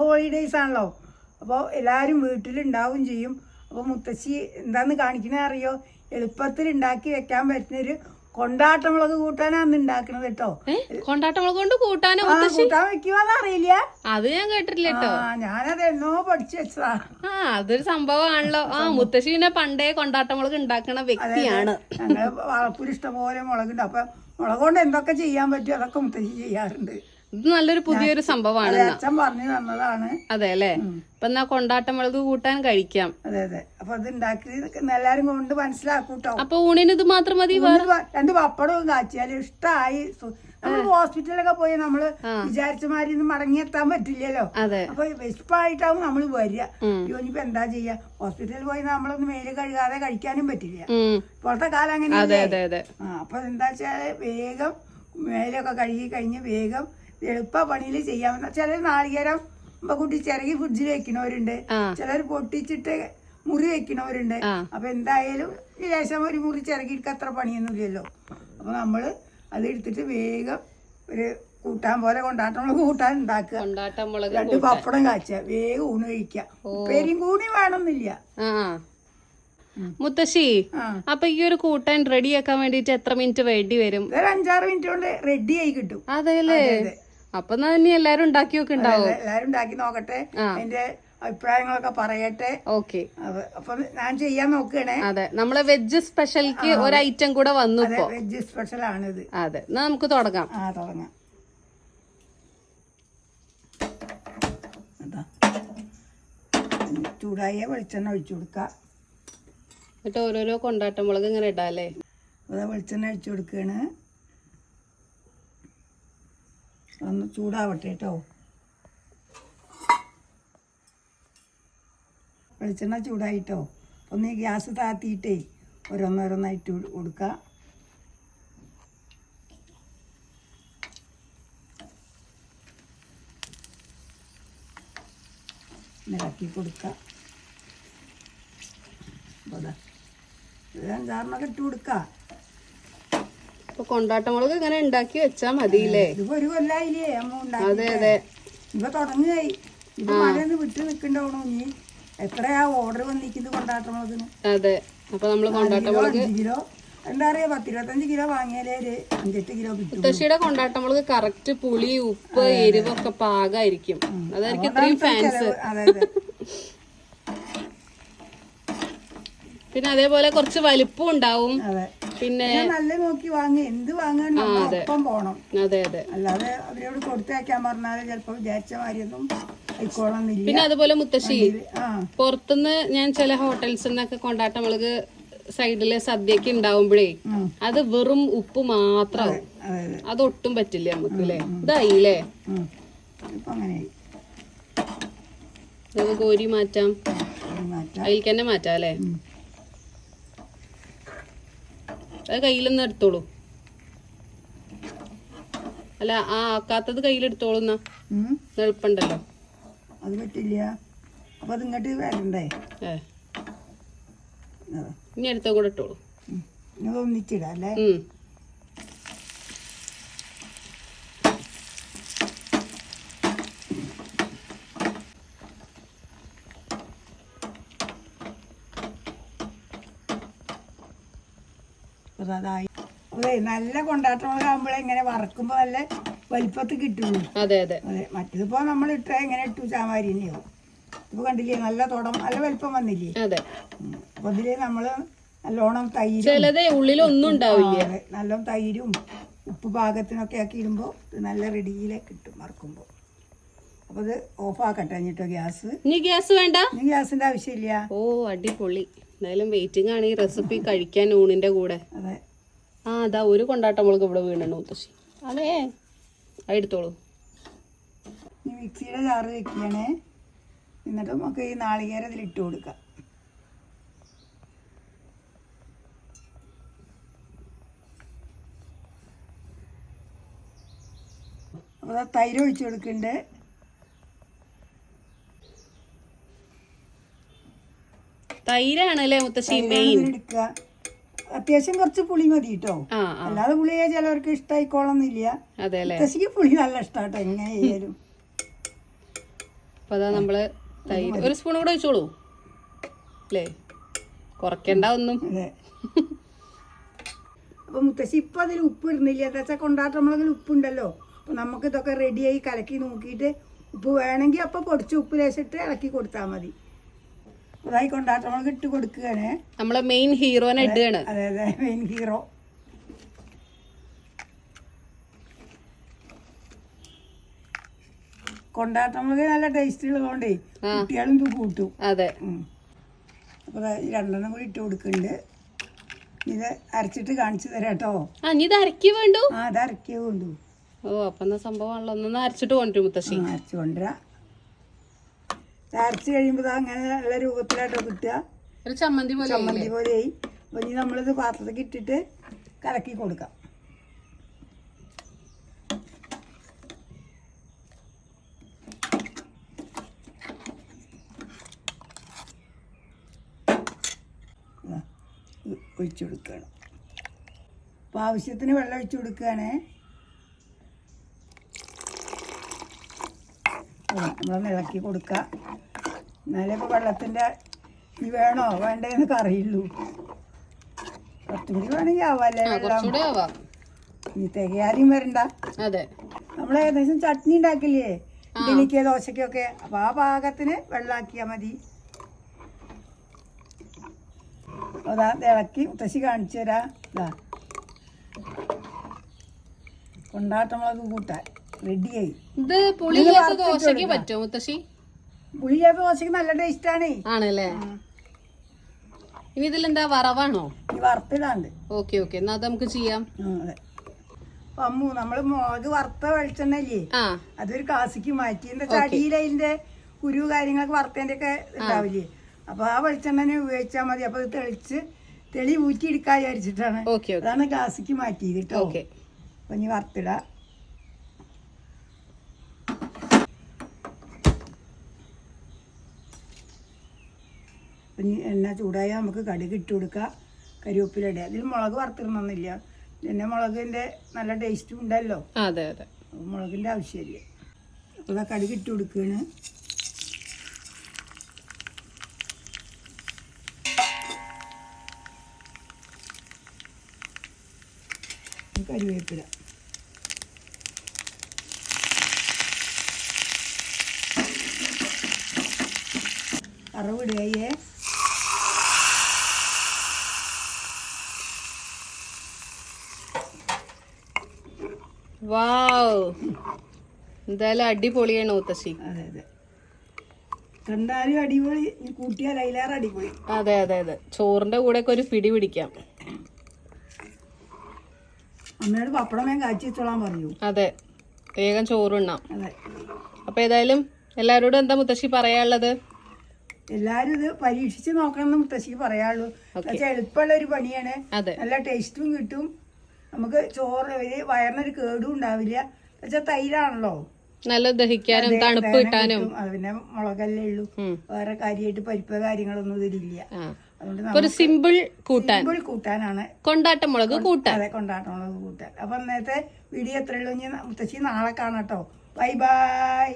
Holidays ആണല്ലോ. അപ്പോൾ എല്ലാവരും വീട്ടിലുണ്ടാവും ചെയ്യും. അപ്പോൾ മുത്തശ്ശി എന്താന്ന് കാണിക്കണേ അറിയോ? എളുപ്പത്തിൽ ഉണ്ടാക്കി വെക്കാൻ പറ്റുന്നൊരു കൊണ്ടാട്ടമുളക് കൂട്ടാനാണ് ഉണ്ടാക്കണത് കേട്ടോ. കൊണ്ടാട്ടമുളക് കൊണ്ട് കൂട്ടാനോ കൂട്ടാൻ വെക്കുവാന്ന് അറിയില്ല അത് ഞാൻ കേട്ടിട്ടില്ല കേട്ടോ. ഞാനത് എന്നോ പഠിച്ചു വെച്ചതാ. ആ അതൊരു സംഭവമാണല്ലോ ആ മുത്തശ്ശി പിന്നെ പണ്ടേ കൊണ്ടാട്ടമുളക് ഉണ്ടാക്കണ വ്യക്തിയാണ്. ഞങ്ങൾ പോലെ ഇഷ്ടംപോലെ മുളകുണ്ട്. അപ്പൊ മുളക് കൊണ്ട് എന്തൊക്കെ ചെയ്യാൻ പറ്റും അതൊക്കെ മുത്തശ്ശി ചെയ്യാറുണ്ട്. ഇത് നല്ലൊരു പുതിയൊരു സംഭവമാണ് അച്ഛൻ പറഞ്ഞു തന്നതാണ്. അതെ അല്ലേ? അപ്പൊ എന്നാ കൊണ്ടാട്ടം മുളക് കൂട്ടാൻ കഴിക്കാം. അതെ അതെ. അപ്പൊ അത് ഉണ്ടാക്കി എല്ലാരും കൊണ്ട് മനസ്സിലാക്കൂട്ടോ അപ്പൊ ഊണിന് ഇത് മാത്രം മതി രണ്ട് പപ്പടവും കാച്ചിയാലും ഇഷ്ടമായി നമ്മൾ ഹോസ്പിറ്റലിലൊക്കെ പോയി നമ്മൾ വിചാരിച്ച മാതിരി മടങ്ങിയെത്താൻ പറ്റില്ലല്ലോ. അതെ. അപ്പൊ വിശപ്പായിട്ടാവും നമ്മൾ വരിക. ഇനിയിപ്പോ എന്താ ചെയ്യാ? ഹോസ്പിറ്റലിൽ പോയി നമ്മളൊന്ന് മേൽ കഴുകാതെ കഴിക്കാനും പറ്റില്ല. ഇപ്പോഴത്തെ കാലം അങ്ങനെ അപ്പൊ എന്താ വെച്ചാൽ വേഗം മേലൊക്കെ കഴുകി കഴിഞ്ഞ് വേഗം എളുപ്പ പണിയിൽ ചെയ്യാവുന്ന ചിലർ നാളികേരം കൂട്ടി ചിരകി ഫ്രിഡ്ജിൽ വെക്കണവരുണ്ട്. ചിലർ പൊട്ടിച്ചിട്ട് മുറി വെക്കണവരുണ്ട്. അപ്പൊ എന്തായാലും ലേശം ഒരു മുറി ചിരകിയിട്ട് അത്ര പണിയൊന്നുമില്ലല്ലോ. അപ്പൊ നമ്മൾ അത് എടുത്തിട്ട് വേഗം ഒരു കൂട്ടാൻ പോലെ കൊണ്ടാട്ടമുള്ള കൂട്ടാൻ ഉണ്ടാക്കുക. രണ്ട് പപ്പടം കാച്ചുക. വേഗം ഊണ് കഴിക്കുക. പേരും കൂടി വേണമെന്നില്ല. മുത്തശ്ശി അപ്പൊ ഈ ഒരു കൂട്ടാൻ റെഡി ആക്കാൻ വേണ്ടിട്ട് എത്ര മിനിറ്റ് വേണ്ടി വരും? ഒരു അഞ്ചാറ് മിനിറ്റ് കൊണ്ട് റെഡി ആയി കിട്ടും. അതെല്ലേ? അപ്പൊ ഇനി എല്ലാരും ഉണ്ടാക്കി ഉണ്ടാവും? എല്ലാരും ഉണ്ടാക്കി നോക്കട്ടെ. അതിന്റെ അഭിപ്രായങ്ങളൊക്കെ പറയട്ടെ. ഓക്കെ. അപ്പൊ ഞാൻ ചെയ്യാൻ നോക്കണേ അതെ നമ്മളെ വെജ് സ്പെഷ്യൽക്ക് ഒരു ഐറ്റം കൂടെ വന്നു ഇപ്പൊ. വെജ് സ്പെഷ്യൽ ആണിത് അതെ എന്നാ നമുക്ക് തുടങ്ങാം. ആ തുടങ്ങാം. ചൂടായ വെളിച്ചെണ്ണ ഒഴിച്ചു കൊടുക്കുക എന്നിട്ട് ഓരോരോ കൊണ്ടാട്ടം മുളക് ഇങ്ങനെ ഇടാല്ലേ? വെളിച്ചെണ്ണ ഒഴിച്ചു കൊടുക്കുകയാണ് ഒന്ന് ചൂടാവട്ടെ കേട്ടോ. വെളിച്ചെണ്ണ ചൂടായിട്ടോ ഒന്ന് ഈ ഗ്യാസ് താത്തിയിട്ടേ ഓരോന്നോരോന്നായിട്ട് കൊടുക്കുക നിരക്കി ദാ ഇത്. അഞ്ചാറിനൊക്കെ ഇട്ട് കൊടുക്കുക അപ്പൊ കൊണ്ടാട്ടമുളക് ഇങ്ങനെ ഉണ്ടാക്കി വെച്ചാ മതിയില്ലേ? ഒരു കൊല്ലായില്ലേ അതെ അതെ. ഇപ്പൊ തുടങ്ങുകയായി. ഇപ്പൊ മഴയൊന്ന് വിട്ട് നിക്കണ്ടാവണോ നീ എത്രയാ ഓർഡർ വന്നിരിക്കുന്നത് കൊണ്ടാട്ടമുളകിന് അതെ. അപ്പൊ നമ്മൾ കൊണ്ടാട്ട മുളക് കിലോ? എന്താ പറയാ പത്തിരുപത്തഞ്ച് കിലോ വാങ്ങിയാലേ ഒരു അഞ്ചെട്ട് കിലോ കിട്ടും. കൊണ്ടാട്ട മുളക് കറക്റ്റ് പുളി ഉപ്പ് എരിവൊക്കെ പാകായിരിക്കും. അതായിരിക്കും ഇത്രയും ഫാൻസ് പിന്നെ അതേപോലെ കുറച്ച് വലിപ്പം ഉണ്ടാവും. അതെ. പിന്നെ നല്ല നോക്കി വാങ്ങി എന്ത് വാങ്ങാൻ ഒപ്പം പോണം. അതെ അതെ. അല്ലാതെ അവരോട് കൊടുത്തേക്കാൻ പറഞ്ഞാൽ ചിലപ്പോ വിചാരിച്ച മാതിരിയൊന്നും ആയിക്കോളന്നില്ല. പിന്നെ അതുപോലെ മുത്തശ്ശി പുറത്തുനിന്ന് ഞാൻ ചില ഹോട്ടൽസിൽ നിന്നൊക്കെ നമ്മൾക്ക് സൈഡിലെ സദ്യക്ക് ഉണ്ടാവുമ്പോഴേ. അത് വെറും ഉപ്പ് മാത്രം. അതെ അതെ അതൊട്ടും പറ്റില്ല നമുക്ക് അല്ലേ? ഇതായില്ലേ? നമുക്ക് കോരി മാറ്റാം. അതിൽ തന്നെ മാറ്റാം അല്ലേ. അത് കയ്യിലൊന്ന് എടുത്തോളൂ. അല്ല ആ ആക്കാത്തത് കയ്യിലെടുത്തോളൂ എന്നാ. എളുപ്പമുണ്ടല്ലോ അത് പറ്റില്ല. അപ്പൊ ഇങ്ങോട്ട് വരണ്ടേ. ഇനി അടുത്ത കൂടെ ഇട്ടോളൂ. ഒന്നിച്ചിടാം അല്ലേ? അതായി. അതെ നല്ല കൊണ്ടാട്ടമുളകാകുമ്പോഴേ ഇങ്ങനെ വറക്കുമ്പോ നല്ല വലിപ്പത്തിൽ കിട്ടുള്ളൂ. അതെ അതെ. അതെ മറ്റേതിപ്പോ നമ്മൾ ഇട്ട എങ്ങനെ ഇട്ടു? ചാമാരി തന്നെയാവും ഇപ്പൊ കണ്ടില്ലേ നല്ല തുടം നല്ല വലിപ്പം വന്നില്ലേ? അതെ. അപ്പൊ ഇതിൽ നമ്മൾ നല്ലോണം തൈരും നല്ലോണം ഉള്ളിലൊന്നും ഉണ്ടാവില്ല. ആ, നല്ല തൈരും ഉപ്പ് പാകത്തിനൊക്കെ ആക്കി നല്ല റെഡിയിലേക്ക് കിട്ടും വറക്കുമ്പോൾ അപ്പോൾ ഇത് ഓഫാക്കട്ടെ എന്നിട്ടോ ഗ്യാസ്? ഇനി ഗ്യാസ് വേണ്ട? ഇനി ഗ്യാസിന്റെ ആവശ്യമില്ല. ഓ അടിപൊളി. എന്തായാലും വെയിറ്റിംഗ് ആണ് ഈ റെസിപ്പി കഴിക്കാൻ ഊണിന്റെ കൂടെ. അതെ. ആ അതാ ഒരു കൊണ്ടാട്ടം മുളക് ഇവിടെ വീണു മുത്തശ്ശി. അതെ അത് എടുത്തോളൂ. മിക്സിയുടെ ചാറ് വെക്കുകയാണേ. എന്നിട്ട് നമുക്ക് ഈ നാളികേരം ഇതിൽ ഇട്ട് കൊടുക്കാം. അപ്പോൾ തൈര് ഒഴിച്ച് കൊടുക്കുന്നുണ്ട്. തൈരാണ് അല്ലേ മുത്തശ്ശി മെയിൻ എടുക്കുക. അത്യാവശ്യം കുറച്ച് പുളി മതി കേട്ടോ അല്ലാതെ പുളിയെ ചിലവർക്ക് അല്ലേ? മുത്തശ്ശിക്ക് പുളി നല്ല ഇഷ്ടമാട്ടോ എങ്ങനെ ചെയ്യാലും അപ്പൊ അതാ നമ്മൾ തൈര്. ഒരു സ്പൂൺ കൂടെ വെച്ചോളൂ അല്ലേ കുറയ്ക്കണ്ട ഒന്നും. അപ്പൊ മുത്തശ്ശി ഇപ്പൊ അതിൽ ഉപ്പ് ഇടുന്നില്ല. എന്താ വെച്ചാൽ കൊണ്ടാട്ടമുളകിൽ ഉപ്പുണ്ടല്ലോ. അപ്പൊ നമുക്ക് ഇതൊക്കെ റെഡിയായി കലക്കി നോക്കിയിട്ട് ഉപ്പ് വേണമെങ്കിൽ അപ്പൊ പൊടിച്ച് ഉപ്പ് ലേശിട്ട് ഇളക്കി കൊടുത്താൽ മതി. അതായി കൊണ്ടാട്ടമുളക് ഇട്ട് കൊടുക്കുകയാണ് നമ്മളെ മെയിൻ ഹീറോനെ ഇടുകയാണ്. അതെ അതെ മെയിൻ ഹീറോ കൊണ്ടാട്ടമുളക് നല്ല ടേസ്റ്റ് ഉള്ളതുകൊണ്ടേ കുട്ടികളും ഇത് കൂട്ടും. അതെ. അപ്പൊ രണ്ടെണ്ണം കൂടി ഇട്ട് കൊടുക്കുന്നുണ്ട്. ഇത് അരച്ചിട്ട് കാണിച്ചു തരാം കേട്ടോ. ആ ഇനി ഇത് അരക്കി വേണ്ടു? ആ അത് അരക്കിയ വേണ്ടു. ഓ അപ്പൊ സംഭവം സംഭവമാണല്ലോ. ഒന്നൊന്ന് അരച്ചിട്ട് കൊണ്ടുവരും മുത്തശ്ശി. അരച്ചു കൊണ്ടുവരാം. അരച്ച് കഴിയുമ്പോൾ അങ്ങനെ നല്ല രൂപത്തിലായിട്ടോ കിട്ടുക. ഒരു ചമ്മന്തി പോലെ ചമ്മന്തി പോലെയായി ഇനി നമ്മളിത് പാത്രത്തിൽ ഇട്ടിട്ട് കലക്കി കൊടുക്കാം. ഒഴിച്ചു കൊടുക്കുകയാണ്. അപ്പോൾ ആവശ്യത്തിന് വെള്ളം ഒഴിച്ചു കൊടുക്കുകയാണേ. നമ്മളൊന്ന് ഇളക്കി കൊടുക്കുക. എന്നാലേ ഇപ്പോൾ വെള്ളത്തിന്റെ ഈ വേണോ? വേണ്ടതെന്നൊക്കെ അറിയുള്ളൂ. കുറച്ചും കൂടി വേണമെങ്കിൽ ആവാല്ലേ വെള്ളം? ഇനി തികയാതെയും വരണ്ട. അതെ. നമ്മൾ ഏകദേശം ചട്നി ഉണ്ടാക്കില്ലേ? ഇഡലിക്ക് ദോശയ്ക്കൊക്കെ. അപ്പോൾ ആ പാകത്തിന് വെള്ളമാക്കിയാൽ മതി. അതാ ഇളക്കി മുത്തശ്ശി കാണിച്ചു തരാം ഇതാ കൊണ്ടാട്ടമുളക് കൂട്ടാൻ. റെഡിയായി. ഇത് പുളിയില്ലാത്ത ദോശക്ക് പറ്റുമോ മുത്തശ്ശി? പുളിയാത്ത ദോശയ്ക്ക് നല്ല ടേസ്റ്റാണേ. ആണല്ലേ? ഇനി ഇതിലെന്താ വറവാണോ? വറുത്തിടാണ്ട് ഓക്കെ ഓക്കെ. എന്നാ അത് നമുക്ക് ചെയ്യാം. അമ്മു നമ്മൾ മുളക് വറുത്ത വെളിച്ചെണ്ണല്ലേ അതൊരു കാസിക്ക് മാറ്റി. എന്താ വെച്ചാൽ അതിന്റെ കുരു കാര്യങ്ങളൊക്കെ വറുത്തതിന്റെ ഒക്കെ ഉണ്ടാവില്ലേ? അപ്പൊ ആ വെളിച്ചെണ്ണനെ ഉപയോഗിച്ചാ മതി. അപ്പൊ തെളിച്ച് തെളി ഊറ്റി എടുക്കാൻ വിചാരിച്ചിട്ടാണ് അതാണ് കാസിക്ക് മാറ്റിയത് കേട്ടോ അപ്പൊ ഇനി വറുത്തിടാ. ഇനി എണ്ണ ചൂടായാൽ നമുക്ക് കടുക് ഇട്ട് കൊടുക്കാം കരിവേപ്പിലിടുക അതിൽ മുളക് വറുത്തിടണമെന്നില്ല പിന്നെ മുളകിന്റെ നല്ല ടേസ്റ്റും ഉണ്ടല്ലോ. അതെ അതെ. മുളകിന്റെ ആവശ്യമില്ല. അപ്പോൾ കടുക് ഇട്ട് കൊടുക്കുകയാണ് കരിവേപ്പില. കറവിടുകയേ വാവ്. എന്തായാലും അടിപൊളിയാണ് മുത്തശ്ശി. അതെ അതെ. കണ്ടാലും അടിപൊളി. ഇനി കൂട്ടിയാൽ അതിലേറെ അടിപൊളി. അതെ അതെ അതെ. ചോറിന്റെ കൂടെ ഒക്കെ ഒരു പിടി പിടിക്കാം. അമ്മയോട് പപ്പടം വേഗം പറഞ്ഞു. അതെ വേഗം ചോറുണ്ണാം. അതെ. അപ്പൊ ഏതായാലും എല്ലാരോടും എന്താ മുത്തശ്ശി പറയാനുള്ളത്? എല്ലാരും ഇത് പരീക്ഷിച്ച് നോക്കണം എന്ന് മുത്തശ്ശിക്ക് പറയാനുള്ളൂ. എളുപ്പമുള്ള ഒരു പണിയാണ്. നല്ല ടേസ്റ്റും കിട്ടും. നമുക്ക് ചോറ് ഒരു വയറിനൊരു കേടും ഉണ്ടാവില്ല. എന്നുവെച്ചാൽ തൈരാണല്ലോ. നല്ല ദഹിക്കാനും തണുപ്പ് കിട്ടാനും. അത് പിന്നെ മുളകല്ലേ ഉള്ളൂ. വേറെ കാര്യമായിട്ട് പരിപ്പ് കാര്യങ്ങളൊന്നും ഇതിലില്ല. ഒരു സിമ്പിൾ കൂട്ടാൻ. സിമ്പിൾ കൂട്ടാനാണ്. കൊണ്ടാട്ട മുളക് കൂട്ടാൻ. അതെ കൊണ്ടാട്ടമുള്ളത് കൂട്ടാൻ. അപ്പൊ നേരത്തെ വീഡിയോ എത്രയുള്ളൂ ഞാൻ മുത്തശ്ശി നാളെ കാണാട്ടോ ബൈ ബൈ